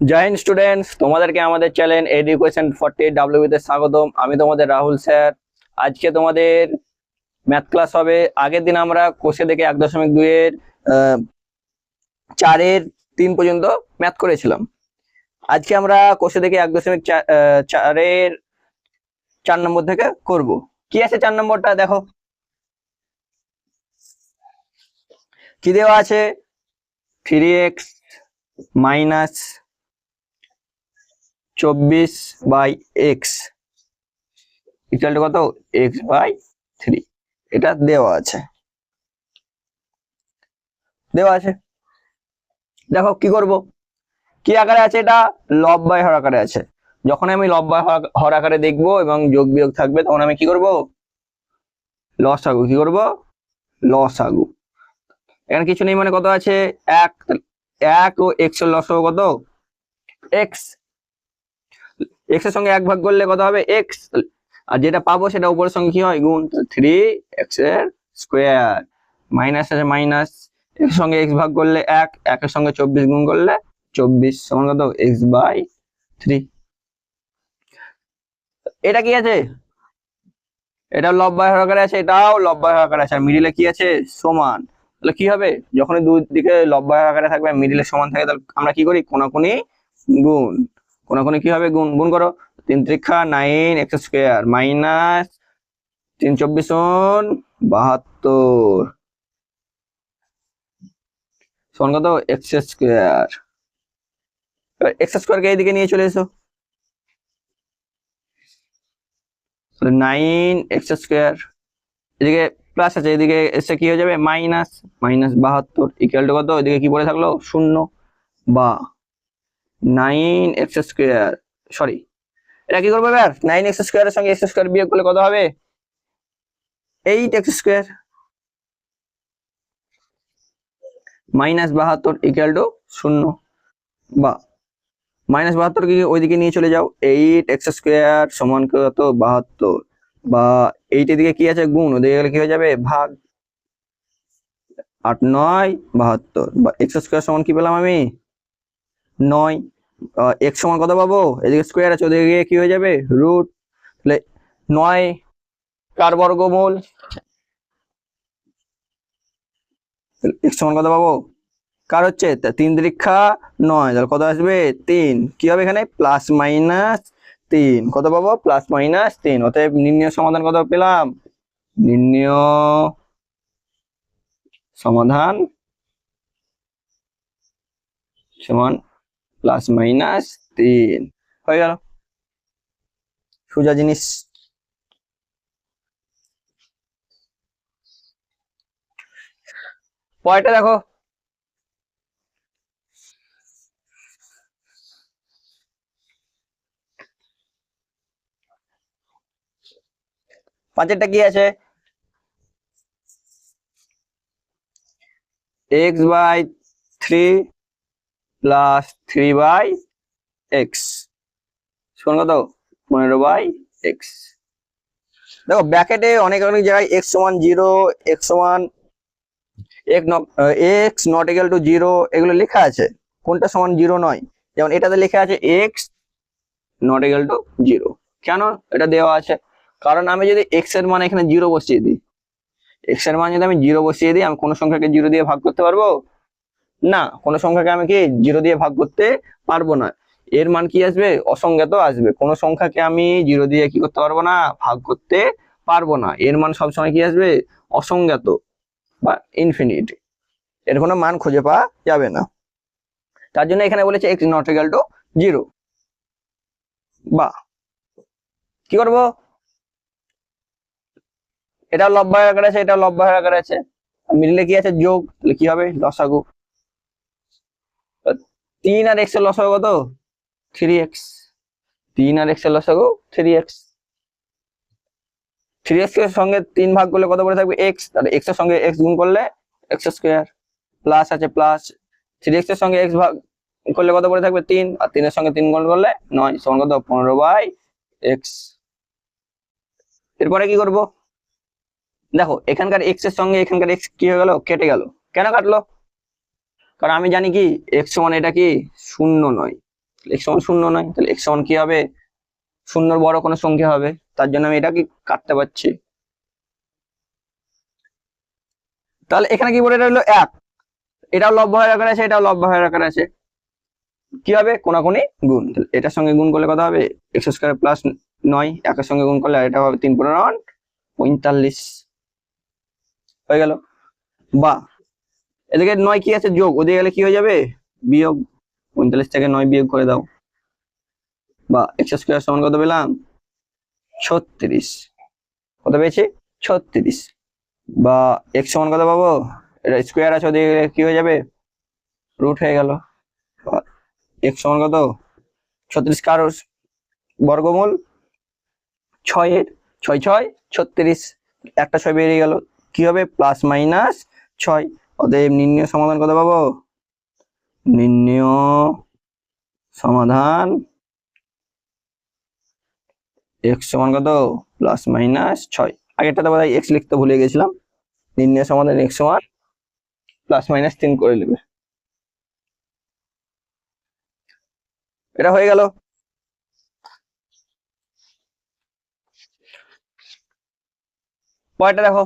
জয় Hind students তোমাদেরকে আমাদের channel education forty ডাব্লিউবিতে স্বাগতম। আমি তোমাদের রাহুল স্যার। আজকে তোমাদের ম্যাথ ক্লাস হবে। আগের দিন আমরা কোষে দেখে এক দশমিক দুইয়ের চারের তিন পর্যন্ত ম্যাথ করেছিলাম। আজকে আমরা কোষে দেখে এক দশমিক চারের চার নম্বর থেকে করব। কি আছে চার নম্বরটা দেখো। কি দেওয়া আছে? থ্রি এক্স মাইনাস চব্বিশ বাই এক্স ইকুয়াল কত? এক্স বাই থ্রি এটা দেওয়া আছে। দেওয়া আছে। দেখো কি করব? কি আকারে আছে এটা? লব বাই হর আকারে আছে। যখন আমি লব বাই হর- হর আকারে দেখব এবং যোগ বিয়োগ থাকবে, তখন আমি কি করব? লস আগু কি করব? লস আগু এখানে কিছু নেই মানে কত আছে? এক। এক ও এক্সের লস কত? এক্স এক্সের সঙ্গে এক ভাগ করলে কত হবে? এক্স আর যেটা পাবো সেটা উপরের সঙ্গে কি হয়? গুণ থ্রি এক্সের স্কোয়ার মাইনাস আছে মাইনাস এর সঙ্গে এক্স ভাগ করলে এক একের সঙ্গে চব্বিশ গুণ করলে চব্বিশ সমান কত? এক্স বাই থ্রি এটা কি আছে? এটা লব্বাই হরাকারে আছে, এটাও লব্বাই হরাকারে আছে। আর মিডিলে কি আছে? সমান। তাহলে কি হবে? যখন দুই দিকে লব্বাই আকারে থাকবে মিডিলে সমান থাকে, তাহলে আমরা কি করি? কোনাকুনি গুণ কোনাকুনি কি হবে? গুণ গুণ করো। তিন ত্রিক্ষা নাইন এক্স স্কোয়ার মাইনাস তিন চব্বিশ বাহাত্তর। সমান কত? এক্স স্কোয়ার এক্স স্কোয়ারকে এইদিকে নিয়ে চলে এসো। নাইন এক্স স্কোয়ার এদিকে প্লাস আছে, এদিকে এসে কি হয়ে যাবে? মাইনাস মাইনাস বাহাত্তর। ইকুয়াল টু কত? এদিকে কি পড়ে থাকল? শূন্য বা নাইন এক্স স্কোয়ার, সরি। এটা কি করব এবার? নাইন এক্স স্কোয়ারের সঙ্গে এক্স স্কোয়ার বিয়োগ করলে কত হবে? এইট এক্স স্কোয়ার মাইনাস বাহাত্তর ইকুয়াল টু শূন্য। বা, মাইনাস বাহাত্তর কি ওইদিকে নিয়ে চলে যাও। এইট এক্স স্কোয়ার সমান কত? বাহাত্তর। বা, এইটের দিকে কি আছে? গুণ। ওদিকে গেলে কি হয়ে যাবে? ভাগ। আট নয়, বাহাত্তর। বা, এক্স স্কোয়ার সমান কি পেলাম আমি? নয় এক্স সমান কত পাবো? এদিকে স্কোয়ার আছে, ওদিকে কি হয়ে যাবে? রুট তাহলে নয়, কার বর্গমূল? এক্স সমান কত পাবো? কার হচ্ছে? তিন দীক্ষা নয়, তাহলে কত আসবে? তিন। কি হবে এখানে? প্লাস মাইনাস তিন। কত পাবো? প্লাস মাইনাস তিন। অতএব নির্ণয় সমাধান কত পেলাম? নির্ণয় সমাধান সমান প্লাস মাইনাস তিন। হয়ে গেল। সোজা জিনিস। পরেরটা দেখো। পাঁচেরটা কি আছে? X by three plus three by x শোন কত পনেরো বাই এক্স দেখো ব্যাকেটে অনেক অনেক জায়গায় এক্স সমান জিরো এক্স সমান এক x not equal to zero এগুলো লেখা আছে। কোনটা সমান জিরো নয়? যেমন এটাতে লেখা আছে x not equal to zero কেন? এটা দেওয়া আছে। কারণ আমি যদি এক্সের মান এখানে জিরো বসিয়ে দিই এক্সের মান যদি আমি জিরো বসিয়ে দিই, আমি কোনো সংখ্যাকে জিরো দিয়ে ভাগ করতে পারব? না, কোনো সংখ্যাকে আমি কি জিরো দিয়ে ভাগ করতে পারব না। এর মান কি আসবে? অসংজ্ঞাত আসবে। কোনো সংখ্যাকে আমি জিরো দিয়ে কি করতে পারব না? ভাগ করতে পারব না। এর মান সবসময় কি আসবে? অসংজ্ঞাত বা ইনফিনিটি এর কোনো মান খুঁজে পাওয়া যাবে না। তার জন্য এখানে বলেছে x not equal to zero বা, কি করব? এটা লব্বায় আকার আছে, এটা লব্বায় আকার আছে। মিডলে কি আছে? যোগ। তাহলে কি হবে? লসাগু। তিন আর এক্সের লসাগু কত? থ্রি এক্স তিন আর এক্সের লসাগু থ্রি এক্স থ্রি এক্সের সঙ্গে তিন ভাগ করলে কত পড়ে থাকবে? এক্স তাহলে এক্সের সঙ্গে এক্স গুণ করলে এক্স স্কোয়ার প্লাস আছে প্লাস থ্রি এক্সের সঙ্গে এক্স ভাগ করলে কত পড়ে থাকবে? তিন। আর তিনের সঙ্গে তিন গুণ করলে নয়। সমান কত? পনেরো বাই এক্স এরপরে কি করব? দেখো, এখানকার এক্সের সঙ্গে এখানকার এক্স কি হয়ে গেল? কেটে গেল। কেন কাটলো? কারণ আমি জানি কি এক্স সমান এটা কি শূন্য নয়। এক্স সমান শূন্য নয়, তাহলে এক্স সমান কি হবে? শূন্যর বড় কোনো সংখ্যা হবে। তার জন্য আমি এটা কি কাটতে পারছি। তাহলে এখানে কি বলে এটা হলো এক? এটাও লব্ধ হয়ে আকারে আছে, এটাও লব্ধ হয়ে আকারে আছে। কি হবে? কোনাকুনি গুণ। এটার সঙ্গে গুণ করলে কত হবে? এক্স স্কোয়ার প্লাস নয়, একের সঙ্গে গুণ করলে এটা হবে তিন পনেরো পঁয়তাল্লিশ। হয়ে গেল। বা এদিকে নয় কি আছে? যোগ। ওদিকে গেলে কি হয়ে যাবে? বিয়োগ। পঁয়তাল্লিশ থেকে নয় বিয়োগ করে দাও। বা এক্স স্কোয়ার সমান কত পেলাম? ছত্রিশ। কত পেয়েছি? ছত্রিশ। বা এক্স সমান কত পাবো? এটা স্কোয়ার আছে, ওদিকে গেলে কি হয়ে যাবে? রুট হয়ে গেল। এক্স সমান কত? ছত্রিশ কারও বর্গমূল ছয়ের ছয় ছয়, ছত্রিশ। একটা ছয় বেরিয়ে গেল। কি হবে? প্লাস মাইনাস ছয়। অতএব নির্ণয় সমাধান কত পাবো? নির্ণয় সমাধান এক্স সমান কত? প্লাস মাইনাস ছয়। আগেরটাতে বোধ হয় এক্স লিখতে ভুলে গেছিলাম। নির্ণয় সমাধান এক্স সমান প্লাস মাইনাস তিন করে নেবে। এটা হয়ে গেল। পরেরটা দেখো।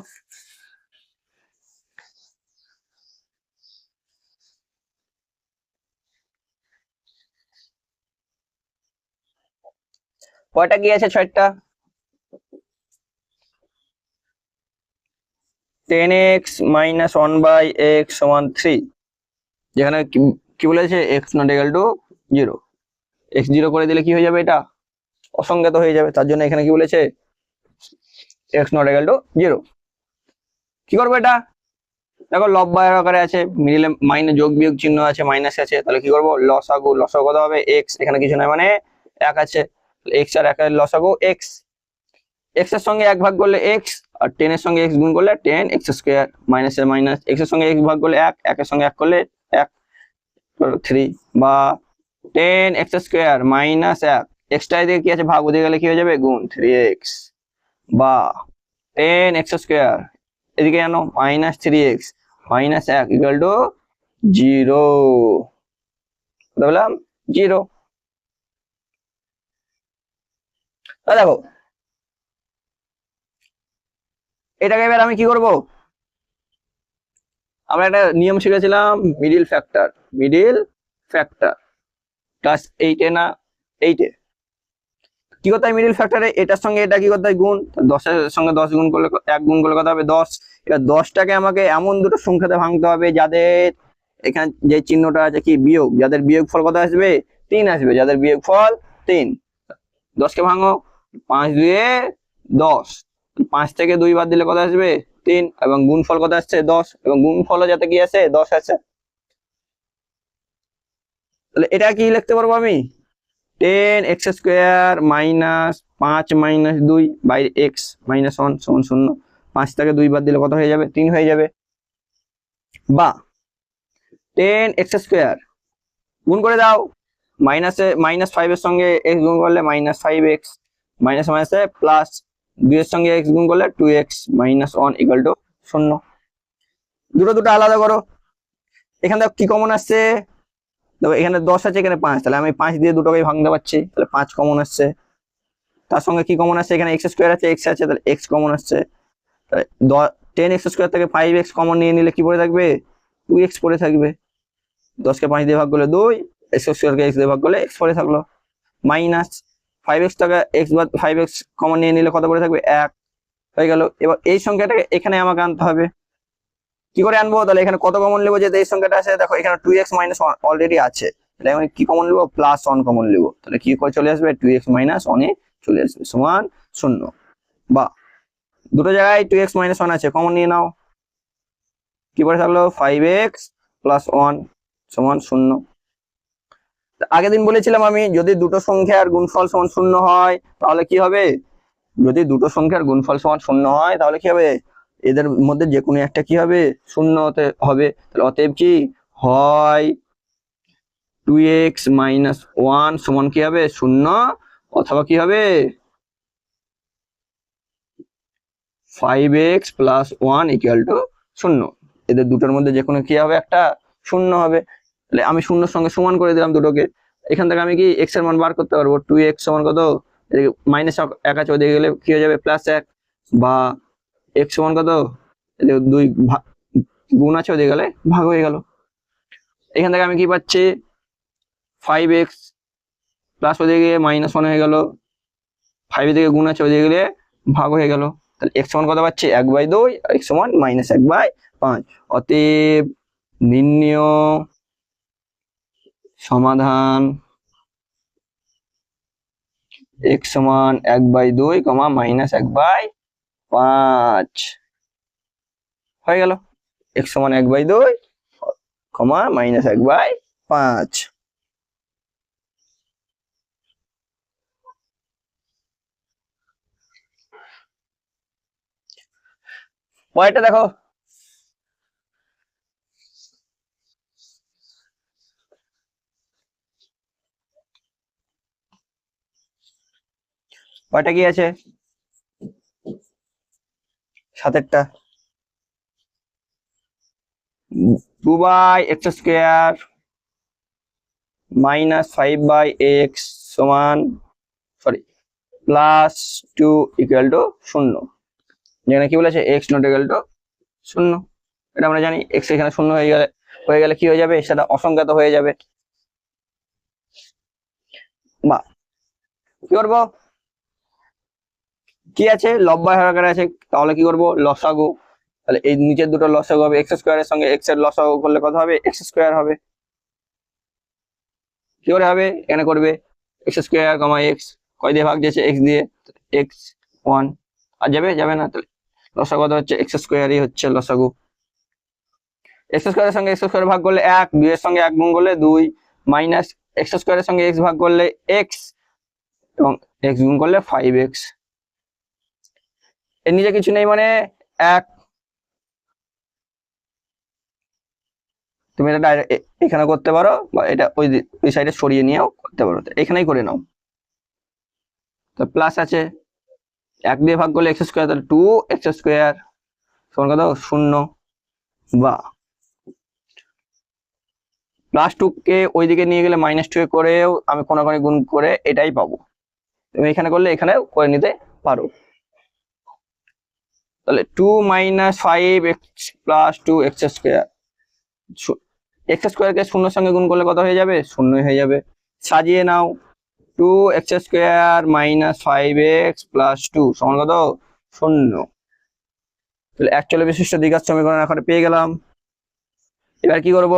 কয়টা কি আছে ছয়টা? Ten x minus one by x সমান থ্রি যেখানে কি- বলেছে? X not equal to zero x zero করে দিলে কি হয়ে যাবে এটা? অসংজ্ঞাত হয়ে যাবে। তার জন্য এখানে কি বলেছে? X not equal to zero কি করব এটা? দেখো লব্বায়ের আকারে আছে। মিডিলে মাইনে যোগ বিয়োগ চিহ্ন আছে মাইনাস আছে। তাহলে কি করব? লসাগু লসাগু কত হবে? এক্স এখানে কিছু নাই মানে এক আছে। এক্স আর একের লসাগু এক্স এক্সের সঙ্গে এক ভাগ করলে এক্স আর টেন এর সঙ্গে এক্স গুণ করলে টেন এক্স স্কোয়ার মাইনাস এর মাইনাস এক্সের সঙ্গে এক্স ভাগ করলে এক একের সঙ্গে এক করলে এক থ্রি বা টেন এক্স স্কোয়ার মাইনাস এক। এক্সট্রা এদিকে কি আছে? ভাগ ওদিকে গেলে কি হয়ে যাবে? গুণ থ্রি এক্স বা টেন এক্স স্কোয়ার এদিকে জানো মাইনাস থ্রি এক্স মাইনাস এক ইকুয়াল টু জিরো বললাম? জিরো দেখো। এটাকে এবার আমি কি করব? আমরা একটা নিয়ম শিখেছিলাম middle factor middle factor class এইটে না এইটে কি করতে হয় মিডিল ফ্যাক্টরে এটার সঙ্গে এটা কি করতে হয়? গুণ। দশের সঙ্গে দশ গুণ করলে এক গুণ করলে কত হবে? দশ। এবার দশটাকে আমাকে এমন দুটো সংখ্যাতে ভাঙতে হবে যাদের এখানে যে চিহ্নটা আছে কি? বিয়োগ। যাদের বিয়োগ ফল কত আসবে? তিন আসবে। যাদের বিয়োগ ফল তিন। দশকে ভাঙো। পাঁচ দুয়ে দশ। পাঁচ থেকে দুই বাদ দিলে কত আসবে? তিন। এবং গুণফল কত আসছে? দশ। এবং গুণফলও যাতে কি আছে? দশ আছে। তাহলে এটা কি লিখতে পারব আমি? টেন এক্স স্কোয়ার মাইনাস পাঁচ মাইনাস দুই বাই এক্স মাইনাস ওয়ান সমান শূন্য। পাঁচ থেকে দুই বাদ দিলে কত হয়ে যাবে? তিন হয়ে যাবে। বা, টেন এক্স স্কোয়ার গুণ করে দাও। মাইনাসে, মাইনাস ফাইভের সঙ্গে এক্স গুণ করলে মাইনাস ফাইভ এক্স। মাইনাস মাইনাসে প্লাস দুইয়ের সঙ্গে এক্স গুণ করলে two x minus one equal to শূন্য। দুটো দুটো আলাদা করো। এখানে দেখো কি কমন আসছে? দেখো এখানে দশ আছে, এখানে পাঁচ। তাহলে আমি পাঁচ দিয়ে দুটোকেই ভাঙতে পারছি। তাহলে পাঁচ কমন আসছে। তার সঙ্গে কি কমন আসছে? এখানে এক্স স্কোয়ার আছে এক্স আছে, তাহলে এক্স কমন আসছে। টেন এক্স স্কোয়ার থেকে ফাইভ এক্স কমন নিয়ে নিলে কি পড়ে থাকবে? টু এক্স পড়ে থাকবে। দশকে পাঁচ দিয়ে ভাগ করলে দুই এক্স স্কোয়ারকে এক্স দিয়ে ভাগ করলে এক্স পড়ে থাকল। মাইনাস ফাইভ এক্স টাকা এক্স বা ফাইভ এক্স কমন নিয়ে নিলে কত পড়ে থাকবে? এক। হয়ে গেল। এবার এই সংখ্যাটাকে এখানে আমাকে আনতে হবে। কি করে আনব? তাহলে এখানে কত কমন নেব? যে এই সংখ্যাটা আছে, দেখো এখানে টু এক্স মাইনাস অলরেডি আছে। তাহলে আমি কি কমন নেব? প্লাস ওয়ান কমন নেব। তাহলে কি করে চলে আসবে? টু এক্স মাইনাস চলে আসবে। সমান শূন্য। বা, দুটো জায়গায় টু এক্স মাইনাস ওয়ান আছে। কমন নিয়ে নাও। কি পরে থাকল? ফাইভ এক্স প্লাস ওয়ান সমান শূন্য। আগের দিন বলেছিলাম আমি, যদি দুটো সংখ্যার গুণফল সমান শূন্য হয়, তাহলে কি হবে? যদি দুটো সংখ্যার গুণফল সমান শূন্য হয়, তাহলে কি হবে? এদের মধ্যে যে কোনো একটা কি হবে? শূন্য হবে। তাহলে অতএব কি? হয় টু এক্স মাইনাস ওয়ান সমান কি হবে? শূন্য। অথবা কি হবে? Five x plus one equal to শূন্য। এদের দুটোর মধ্যে যে কোনো কি হবে? একটা শূন্য হবে। তাহলে আমি শূন্যর সঙ্গে সমান করে দিলাম দুটোকে। এখান থেকে আমি কি এক্সের মান বার করতে পারব? টু এক্স সমান কত? মাইনাস এক আছে, ওদিকে গেলে কি হয়ে যাবে? প্লাস এক বা এক্স সমান কত? দুই গুণ আছে, ওদিকে গেলে ভাগ হয়ে গেল। এখান থেকে আমি কি পাচ্ছি? ফাইভ এক্স প্লাস ওদিকে মাইনাস ওয়ান হয়ে গেল। ফাইভ দিকে গুণ আছে, ওদিকে গেলে ভাগ হয়ে গেল। তাহলে এক্স সমান কত পাচ্ছি? এক বাই দুই এক্স সমান মাইনাস এক বাই পাঁচ। অতএব নির্ণয় সমাধান এক্স সমান এক বাই দুই কমা মাইনাস এক বাই পাঁচ। হয়ে গেল। এক্স সমান এক বাই দুই কমা মাইনাস এক বাই পাঁচ। পরেরটা দেখো। কয়টা কি আছে? সাতেরটা। Two by x square, minus five by x সমান, sorry, plus two equal to শূন্য। যেখানে কি বলেছে? এক্স নট ইকুয়াল টু শূন্য। এটা আমরা জানি, এক্স এখানে শূন্য হয়ে গেলে হয়ে গেলে কি হয়ে যাবে? সেটা অসংখ্যাত হয়ে যাবে। বা, কি করব? কি আছে? লব্বা আকারে আছে, তাহলে কি করব? লসাগু। তাহলে এই নিচের দুটো লসাগু হবে এক্স স্কোয়ারের সঙ্গে এক্সের লসাগু করলে কত হবে? এক্স স্কোয়ার হবে। কি করে হবে? এখানে করবে এক্স স্কোয়ার কমা এক্স কয় দিয়ে ভাগ দিয়েছে? এক্স দিয়ে এক্স ওয়ান আর যাবে? যাবে না? তাহলে লসাগু কত হচ্ছে? এক্স স্কোয়ারই হচ্ছে লসাগু। এক্স স্কোয়ারের সঙ্গে এক্স স্কোয়ার ভাগ করলে এক দুইয়ের সঙ্গে এক গুণ করলে দুই মাইনাস এক্স স্কোয়ারের সঙ্গে এক্স ভাগ করলে এক্স এবং এক্স গুণ করলে ফাইভ এক্স এর নিচে কিছু নেই মানে এক। তুমি এটা এ- এখানে করতে পারো বা এটা ওই ওই সাইডে সরিয়ে নিয়েও করতে পারো। এখানেই করে নাও। তো প্লাস আছে এক দিয়ে ভাগ করলে এক্স স্কোয়ার তাহলে টু এক্স স্কোয়ার সমান কথা শূন্য। বা। প্লাস টু কে ওইদিকে নিয়ে গেলে মাইনাস টু করেও আমি কোনো কোনো গুণ করে এটাই পাবো। তুমি এখানে করলে এখানেও করে নিতে পারো। তাহলে two minus five x plus two x square x স্কোয়ারকে শূন্যর সঙ্গে গুণ করলে কত হয়ে যাবে? শূন্যই হয়ে যাবে। সাজিয়ে নাও। Two x square minus five x plus two সমান কত? শূন্য। তাহলে একচল্লিশ বিশিষ্ট দ্বিঘাত সমীকরণ এখন পেয়ে গেলাম। এবার কি করব?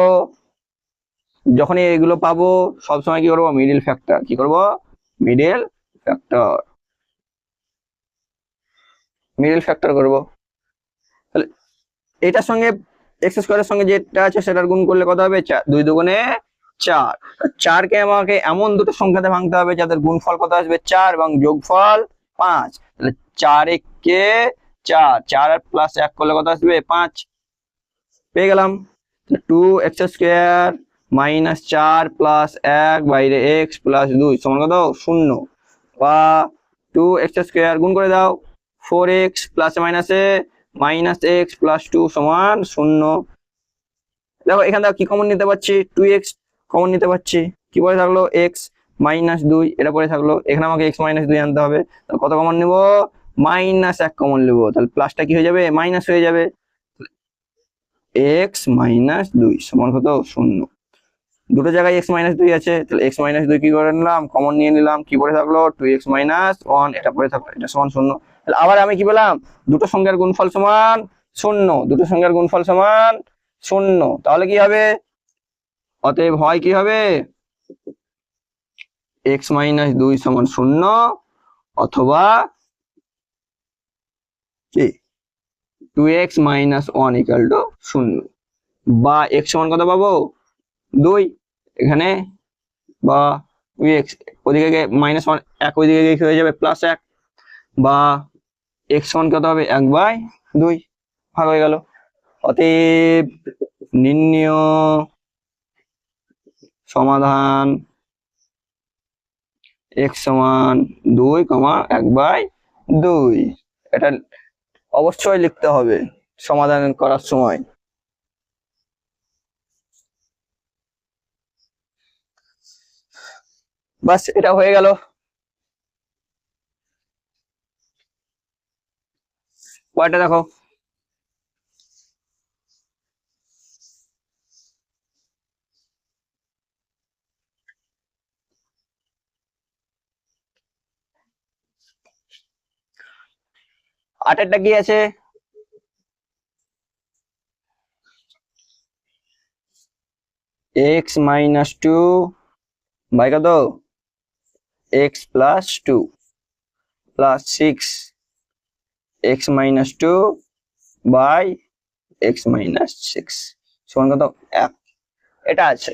যখনই এগুলো পাবো, সবসময় কি করব? মিডিল ফ্যাক্টর কি করব? মিডিল ফ্যাক্টর মিডিল ফ্যাক্টর করব। তাহলে এটার সঙ্গে এক্স স্কোয়ারের সঙ্গে যেটা আছে সেটার গুণ করলে কত হবে? চার দুই দুগুণে চার। চারকে আমাকে এমন দুটো সংখ্যাতে ভাঙতে হবে যাদের গুণফল কত আসবে? চার এবং যোগফল পাঁচ। তাহলে চার একে চার। চার আর প্লাস এক করলে কত আসবে? পাঁচ। পেয়ে গেলাম। টু এক্স স্কোয়ার মাইনাস চার প্লাস এক বাইরে এক্স প্লাস দুই সমান কত? শূন্য। বা টু এক্স স্কোয়ার গুণ করে দাও। ফোর এক্স প্লাস মাইনাসে মাইনাস এক্স প্লাস টু সমান শূন্য। দেখো, এখান থেকে কি কমন নিতে পারছি? টু এক্স কমন নিতে পারছি। কি পরে থাকল? এক্স মাইনাস দুই, এটা পরে থাকল। এখানে আমাকে এক্স মাইনাস দুই আনতে হবে। কত কমন নিব? মাইনাস এক কমন নেব। তাহলে প্লাসটা কি হয়ে যাবে? মাইনাস হয়ে যাবে। এক্স মাইনাস দুই সমান কত? শূন্য। দুটো জায়গায় এক্স মাইনাস দুই আছে। তাহলে এক্স মাইনাস দুই কি করে নিলাম? কমন নিয়ে নিলাম। কি পরে থাকল? টু এক্স মাইনাস ওয়ান এটা পরে থাকল। এটা সমান শূন্য। তাহলে আবার আমি কি পেলাম? দুটো সংখ্যার গুণফল সমান শূন্য। দুটো সংখ্যার গুণফল সমান শূন্য। তাহলে কি হবে? অতএব হয় কি হবে? এক্স মাইনাস দুই সমান শূন্য অথবা কি? Two x minus one equal to শূন্য। বা এক্স সমান কত পাবো? দুই। এখানে বা টু এক্স ওদিকে মাইনাস ওয়ান এক ওইদিকে হয়ে যাবে? প্লাস এক। বা এক্স সমান কত হবে? এক বাই দুই ভাগ হয়ে গেল। অতএব নির্ণয় সমাধান এক্স সমান দুই কমা এক বাই দুই। এটা অবশ্যই লিখতে হবে সমাধান করার সময়। বাস, এটা হয়ে গেল। পরেরটা দেখো? আটেরটা কি আছে? এক্স মাইনাস টু বাই কত? X plus two, plus six. X minus two by x minus six সমান কত? এক। এটা আছে।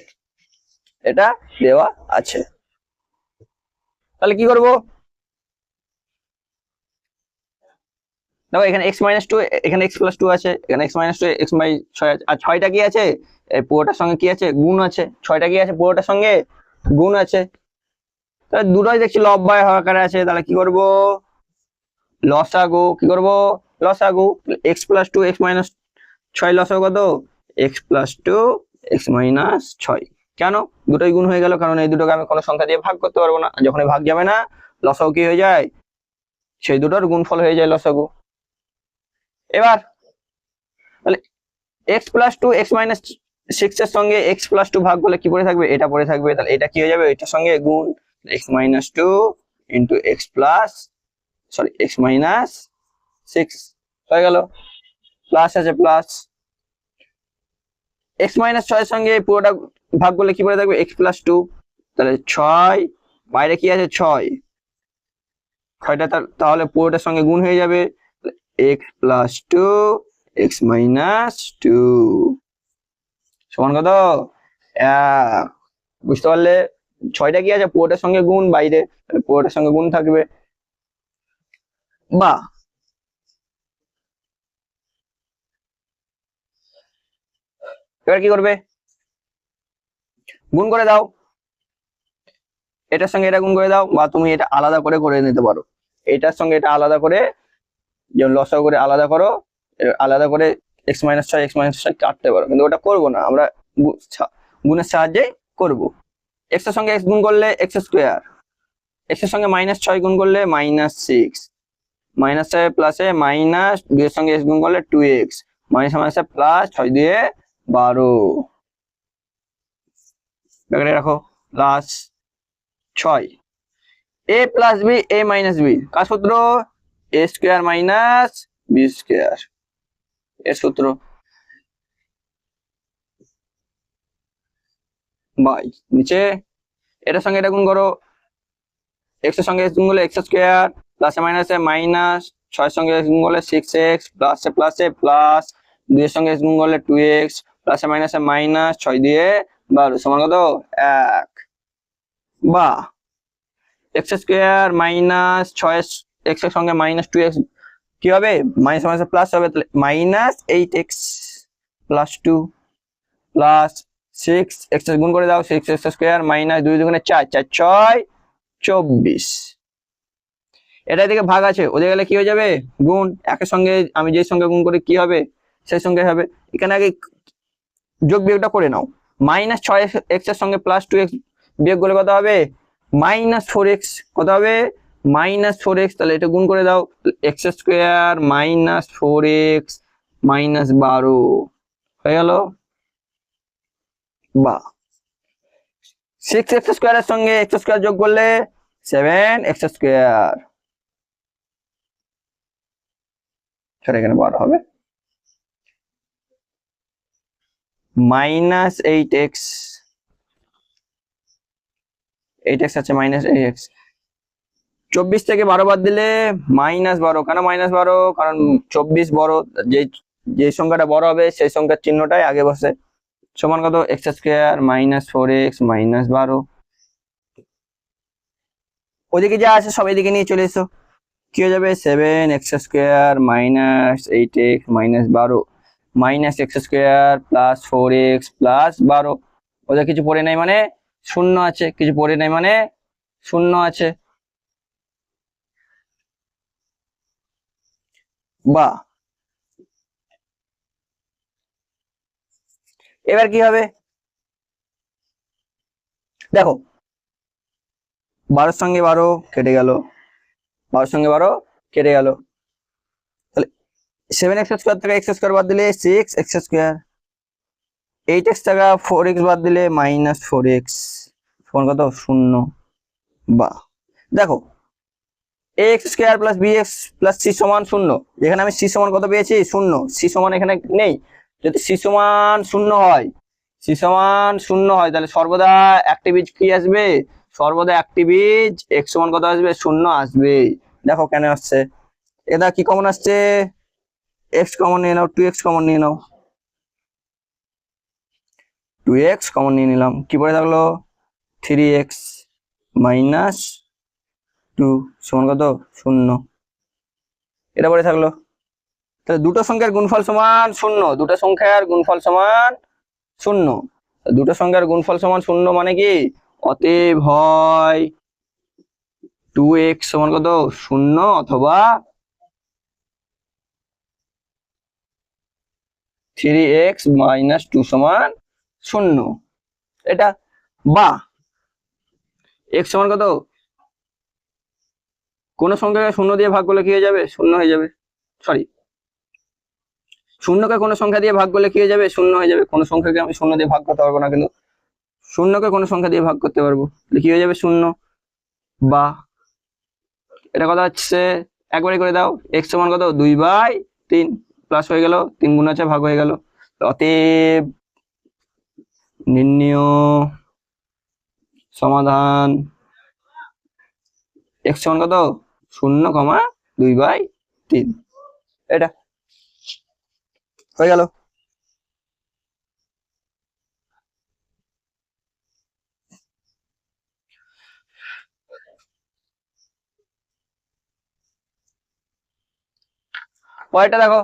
এটা দেওয়া আছে। তাহলে কি করব? দেখো, এখানে এক্স মাইনাস টু এখানে এক্স টু আছে, এখানে x minus two x by ছয় আর ছয়টা কি আছে? পুরোটার সঙ্গে কি আছে? গুণ আছে। ছয়টা কি আছে? পুরোটার সঙ্গে গুণ আছে। তাহলে দুটোই দেখছি লব বাই আকারে আছে। তাহলে কি করব? লসাগু, কি করব? লসাগু x plus two x minus ছয় লসাগু কত? X plus two x minus ছয়। কেন? দুটোই গুণ হয়ে গেল, কারণ এই দুটোকে আমি কোনো সংখ্যা দিয়ে ভাগ করতে পারব না। যখন ভাগ যাবে না, লসাগু কি হয়ে যায়? সেই দুটোর গুণফল হয়ে যায় লসাগু। এবার, তাহলে x plus two x minus six এর সঙ্গে এক্স প্লাস টু ভাগ করলে কি পড়ে থাকবে? এটা পড়ে থাকবে। তাহলে এটা কি হয়ে যাবে? এটার সঙ্গে গুণ। X minus two into x plus sorry x minus six হয়ে গেল। প্লাস আছে প্লাস এক্স মাইনাস ছয়ের সঙ্গে পুরোটা ভাগ করলে কি পড়ে থাকবে? এক্স প্লাস টু তাহলে ছয়, বাইরে কি আছে? ছয়। ছয়টা তাহলে পুরোটার সঙ্গে গুণ হয়ে যাবে। X plus two x minus two সমান কত? বুঝতে পারলে? ছয়টা কি আছে? পুরোটার সঙ্গে গুণ, বাইরে। পুরোটার সঙ্গে গুণ থাকবে। বা এবার কি করবে? গুণ করে দাও। এটার সঙ্গে এটা গুণ করে দাও বা তুমি এটা আলাদা করে করে নিতে পারো। এটার সঙ্গে এটা আলাদা করে যেমন লসাও করে আলাদা করো আলাদা করে এক্স মাইনাস ছয় এক্স মাইনাস ছয় কাটতে পারো। কিন্তু ওটা করব না, আমরা গুণের সাহায্যে করব। এক্সের সঙ্গে এক্স গুণ করলে এক্স স্কোয়ার এক্সের সঙ্গে মাইনাস ছয় গুণ করলে মাইনাস সিক্স মাইনাস ছয় প্লাসে মাইনাস দুই এর সঙ্গে এক্স গুণ করলে টু এক্স মাইনাস মাইনাসে প্লাস ছয় দিয়ে বারো। রাখো। প্লাস ছয়। A plus b, a minus b. কার সূত্র? A square minus b square এর সূত্র। বাই। নিচে এটার সঙ্গে এটা গুণ করো। এক্সের সঙ্গে গুণ করলে এক্স স্কোয়ার প্লাসে মাইনাসে মাইনাস ছয়ের সঙ্গে গুণ করলে সিক্স এক্স প্লাসে প্লাসে প্লাস দুইয়ের সঙ্গে গুণ করলে টু এক্স প্লাসে মাইনাসে মাইনাস ছয় দিয়ে বারো, সমান কত? এক। বা এক্স স্কোয়ার মাইনাস ছয় এক্সের সঙ্গে মাইনাস টু এক্স কি হবে? মাইনাস মাইনাস প্লাস হবে, তাহলে minus eight x plus two plus six x গুণ করে দাও সিক্স এক্স স্কোয়ার মাইনাস দুই দুগুণে চার চার ছয়, চব্বিশ। এটা দিকে ভাগ আছে। ওদের গেলে কি হয়ে যাবে? গুণ। একের সঙ্গে আমি যেই সঙ্গে গুণ করি, কি হবে? সেই সঙ্গে হবে। এখানে আগে যোগ বিয়োগটা করে নাও। মাইনাস ছয় এক্সের সঙ্গে প্লাস টু এক্স বিয়োগ করলে কত হবে? মাইনাস ফোর এক্স কত হবে? মাইনাস ফোর এক্স, তাহলে এটা গুণ করে দাও। X square minus four x minus বারো। হয়ে গেল? বা সিক্স এক্স স্কোয়ারের সঙ্গে এক্স স্কোয়ার যোগ করলে সেভেন এক্স স্কোয়ার। সেটা এখানে বারো হবে। Minus eight x eight x আছে মাইনাস এইট এক্স। চব্বিশ থেকে বারো বাদ দিলে মাইনাস বারো। কেন মাইনাস বারো? কারণ চব্বিশ বড় যে যে সংখ্যাটা বড় হবে, সেই সংখ্যার চিহ্নটাই আগে বসে। সমান কত? X square minus four x minus বারো। ওদিকে যা আছে সব এদিকে নিয়ে চলে এসো। কি হয়ে যাবে? Seven x square minus eight x minus বারো। Minus x square plus four x plus বারো। ওদের কিছু পড়ে নাই মানে শূন্য আছে। কিছু পড়ে নাই মানে শূন্য আছে। বা এবার কি হবে? দেখো। বারোর সঙ্গে বারো কেটে গেল। বারোর সঙ্গে বারো, কেটে গেল। তাহলে সেভেন এক্স স্কোয়ার থেকে এক্স স্কোয়ার বাদ দিলে six x square eight x টাকা ফোর এক্স বাদ দিলে মাইনাস ফোর এক্স সমান কত? শূন্য। বা, দেখো x square plus b x plus c সমান শূন্য। যেখানে আমি সি সমান কত পেয়েছি? শূন্য। সি সমান এখানে নেই। যদি সি সমান শূন্য হয় সি সমান শূন্য হয়, তাহলে সর্বদা একটি বীজ কি আসবে? সর্বদা একটি এক্স সমান কত আসবে? শূন্য আসবে। দেখো কেন আসছে। এটা কি কমন আসছে? এক্স কমন নিয়ে নাও টু এক্স কমন নিয়ে নাও। টু এক্স কমন নিয়ে নিলাম। কি পরে থাকল? থ্রি এক্স মাইনাস টু সমান কত? শূন্য। এটা পরে থাকল। তাহলে দুটো সংখ্যার গুণফল সমান শূন্য। দুটো সংখ্যার গুণফল সমান শূন্য। দুটো সংখ্যার গুণফল সমান শূন্য মানে কি? অতএব হয় টু এক্স সমান কত? শূন্য অথবা থ্রি এক্স মাইনাস টু সমান শূন্য। এটা বা। এক্স সমান কত? কোন সংখ্যাকে শূন্য দিয়ে ভাগ করলে কি হয়ে যাবে? শূন্য হয়ে যাবে। সরি শূন্যকে কোনো সংখ্যা দিয়ে ভাগ করলে কি হয়ে যাবে? শূন্য হয়ে যাবে। কোনো সংখ্যাকে আমি শূন্য দিয়ে ভাগ করতে পারব না কিন্তু। শূন্যকে কোনো সংখ্যা দিয়ে ভাগ করতে পারব। কি হয়ে যাবে? শূন্য। বা এটা কথা হচ্ছে? একবারে করে দাও। এক্স সমান কত? দুই বাই তিন। প্লাস হয়ে গেল, তিন গুণ আছে ভাগ হয়ে গেল। অতএব নির্ণয় সমাধান এক্স সমান কত? শূন্য কমা দুই বাই তিন। এটা হয়ে গেল। পরেরটা দেখো।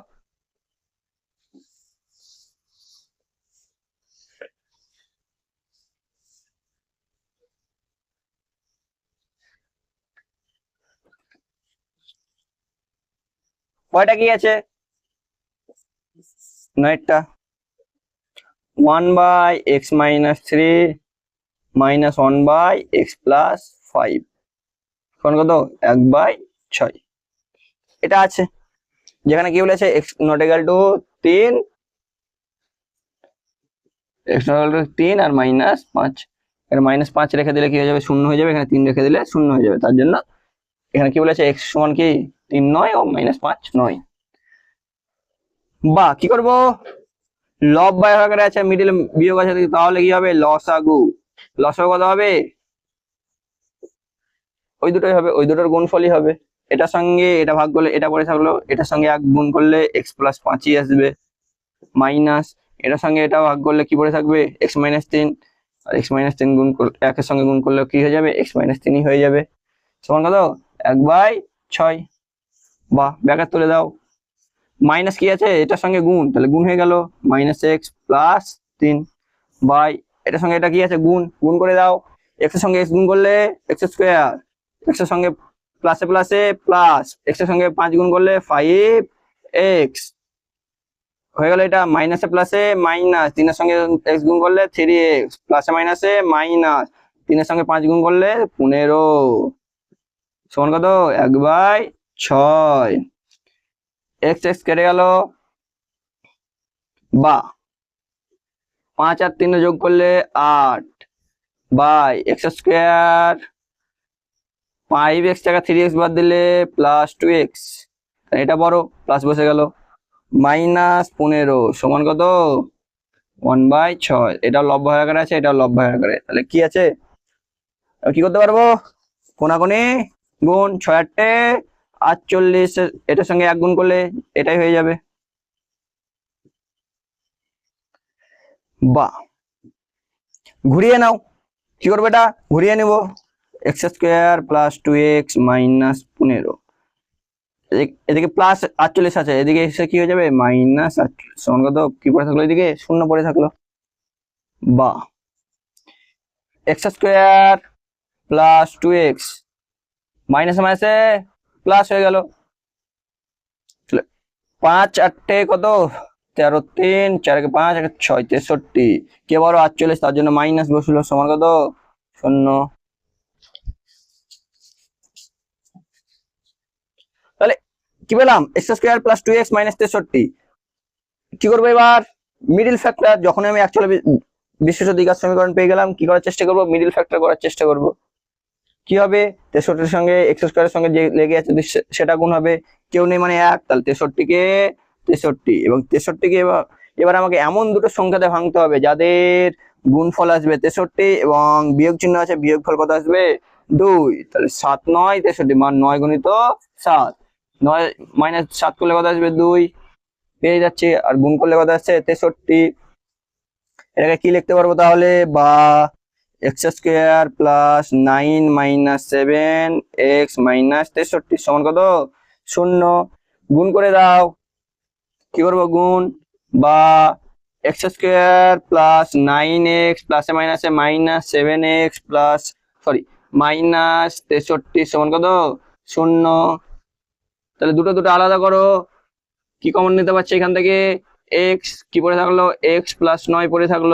পরেরটা কি আছে? নয়টা one by x minus three minus one by x plus five কত? এক বাই ছয়। এটা আছে। যেখানে কি বলেছে? এক্স নট এগাল টু তিন। এক্স নট এগাল টু তিন আর মাইনাস পাঁচ। এখানে মাইনাস পাঁচ রেখে দিলে কি হয়ে যাবে? শূন্য হয়ে যাবে। এখানে তিন রেখে দিলে শূন্য হয়ে যাবে। তার জন্য এখানে কি বলেছে? এক্স সমান কি? তিন নয় ও মাইনাস পাঁচ নয়। বা কি করব? লব বাই আকারে আছে মিডিল বিয়োগ আছে তাহলে কি হবে? লসাগু। লসাগু কত হবে? ওই দুটোই হবে। ওই দুটোর গুণফলই হবে। এটার সঙ্গে এটা ভাগ করলে, এটা পরে থাকল, এটার সঙ্গে এক গুণ করলে এক্স প্লাস পাঁচই আসবে মাইনাস এটার সঙ্গে এটা ভাগ করলে কি পরে থাকবে এক্স মাইনাস তিন, আর এক্স মাইনাস তিন গুণ একের সঙ্গে গুণ করলে কি হয়ে যাবে এক্স মাইনাস তিনই হয়ে যাবে। সমান কত? এক বাই ছয়। বাহ ব্যাকার তুলে দাও। মাইনাস কি আছে? এটার সঙ্গে গুণ, তাহলে গুণ হয়ে গেল মাইনাস এক্স প্লাস তিন বাই, এটার সঙ্গে এটা কি আছে? গুণ গুণ করে দাও। এক্সের সঙ্গে এক্স গুণ করলে এক্স স্কোয়ার এক্সের সঙ্গে প্লাসে প্লাসে প্লাস এক্সের সঙ্গে পাঁচ গুণ করলে ফাইভ এক্স হয়ে গেল এটা মাইনাসে প্লাসে মাইনাস তিনের সঙ্গে এক্স গুণ করলে থ্রি এক্স প্লাসে মাইনাসে মাইনাস তিনের সঙ্গে পাঁচ গুণ করলে পনেরো। সমান কত? এক বাই ছয়। এক্স এক্স কেটে গেল বা। পাঁচ আর তিনে যোগ করলে আট by x square five x টাকা থ্রি এক্স বাদ দিলে প্লাস টু এক্স এটা বড় প্লাস বসে গেল। মাইনাস পনেরো, সমান কত? ওয়ান বাই ছয়। এটা লব্ধ আকারে আছে, এটা লব্ধ আকারে তাহলে কি আছে? কি করতে পারব? কোনাকুনি গুণ ছয় আটটে আটচল্লিশ, এটার সঙ্গে এক গুণ করলে এটাই হয়ে যাবে। বা ঘুরিয়ে নাও। কি করবে এটা? ঘুরিয়ে নেব। X square plus two x minus পনেরো। এদিকে প্লাস আটচল্লিশ আছে, এদিকে এসে কি হয়ে যাবে? মাইনাস আটচল্লিশ। সমান কত কি পড়ে থাকল এদিকে? শূন্য পড়ে থাকল। বা x square plus two x মাইনাসে মাইনাসে প্লাস হয়ে গেল। পাঁচ আটটে কত? তেরো তিন, চারকে পাঁচ ছয়, তেষট্টি। কে বড়? আটচল্লিশ, তার জন্য মাইনাস বসল। সমান কত? শূন্য। কি পেলাম? X square plus two x minus তেষট্টি। কি করব এবার? মিডিল ফ্যাক্টর যখন আমি অ্যাকচুয়ালি বিশেষ দ্বিঘাত সমীকরণ পেয়ে গেলাম, কি করার চেষ্টা করব? মিডিল ফ্যাক্টর করার চেষ্টা করব। কি হবে? তেষট্টির সঙ্গে এক্স স্কোয়ারের সঙ্গে যে লেগে আছে সেটা গুণ হবে। কেউ নেই মানে এক, তাহলে তেষট্টিকে তেষট্টি। এবং তেষট্টিকে এবার এবার আমাকে এমন দুটো সংখ্যাতে ভাঙতে হবে, যাদের গুণফল আসবে তেষট্টি এবং বিয়োগ চিহ্ন আছে, বিয়োগফল কত আসবে? দুই। তাহলে সাত নয়, তেষট্টি মান নয় গুণিত সাত। নয় মাইনাস সাত করলে কত আসবে? দুই। পেয়ে যাচ্ছে, আর গুণ করলে কত আসছে? তেষট্টি। এটাকে কি লিখতে পারব তাহলে? বা x square plus nine minus seven x minus তেষট্টি, সমান কত? শূন্য। গুণ করে দাও। কি করব? গুণ। বা x square plus nine x প্লাসে মাইনাসে minus seven x plus sorry minus তেষট্টি, সমান কত? শূন্য। তাহলে দুটো দুটো আলাদা করো। কি কমন নিতে পারছি এখান থেকে? এক্স কি পড়ে থাকল? এক্স প্লাস নয় পড়ে থাকল।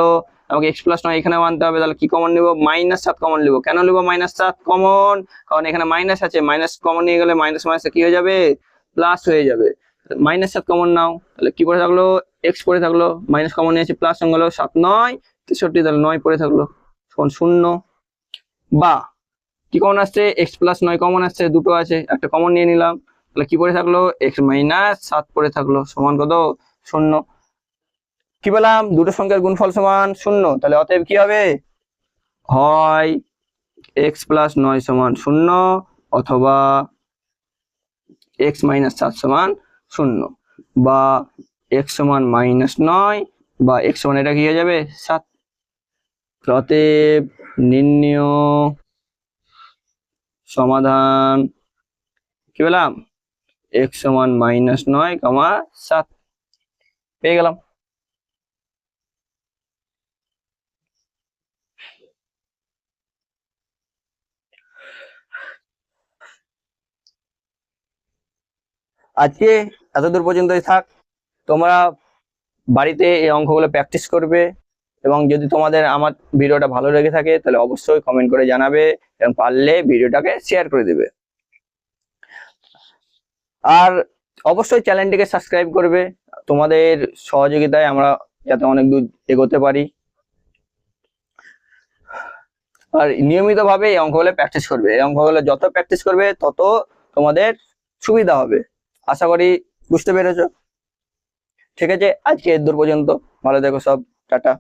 আমাকে এক্স প্লাস নয় এখানে আনতে হবে। তাহলে কি কমন নিব? মাইনাস সাত কমন নিব। কেন নিব মাইনাস সাত কমন কারণ এখানে মাইনাস আছে। মাইনাস কমন নিয়ে গেলে মাইনাস মাইনাস কি হয়ে যাবে? প্লাস হয়ে যাবে। মাইনাস সাত কমন নাও। তাহলে কি পড়ে থাকল? এক্স পড়ে থাকল। মাইনাস কমন নিয়েছে প্লাস সঙ্গে হলো সাত নয়। তেষট্টি, তাহলে নয় পড়ে থাকল। তখন শূন্য। বা, কি কমন আসছে? এক্স প্লাস নয় কমন আসছে। দুটো আছে। একটা কমন নিয়ে নিলাম। তাহলে কি পড়ে থাকল? এক্স মাইনাস সাত পড়ে থাকল। সমান কত? শূন্য। কি বললাম দুটো সংখ্যার গুণফল সমান শূন্য। তাহলে অতএব কি হবে? হয় এক্স প্লাস নয় সমান শূন্য অথবা এক্স মাইনাস সাত সমান শূন্য। বা এক্স সমান মাইনাস নয় বা এক্স সমান এটা কি হয়ে যাবে? সাত। অতএব নির্ণয় সমাধান কি পেলাম? এক্স সমান মাইনাস নয় কমা সাত। পেয়ে গেলাম। আজকে এতদূর পর্যন্তই থাক। তোমরা বাড়িতে এই অঙ্কগুলো প্র্যাকটিস করবে এবং যদি তোমাদের আমার ভিডিওটা ভালো লেগে থাকে তাহলে অবশ্যই কমেন্ট করে জানাবে এবং পারলে ভিডিওটাকে শেয়ার করে দেবে। আর অবশ্যই চ্যানেলটিকে সাবস্ক্রাইব করবে। তোমাদের সহযোগিতায় আমরা যাতে অনেক দূর এগোতে পারি। আর নিয়মিতভাবে এই অঙ্কগুলো প্র্যাকটিস করবে। এই অঙ্কগুলো যত প্র্যাকটিস করবে, তত তোমাদের সুবিধা হবে। আশা করি বুঝতে পেরেছ? ঠিক আছে, আজকে এর দূর পর্যন্ত। ভালো দেখো সব। টাটা।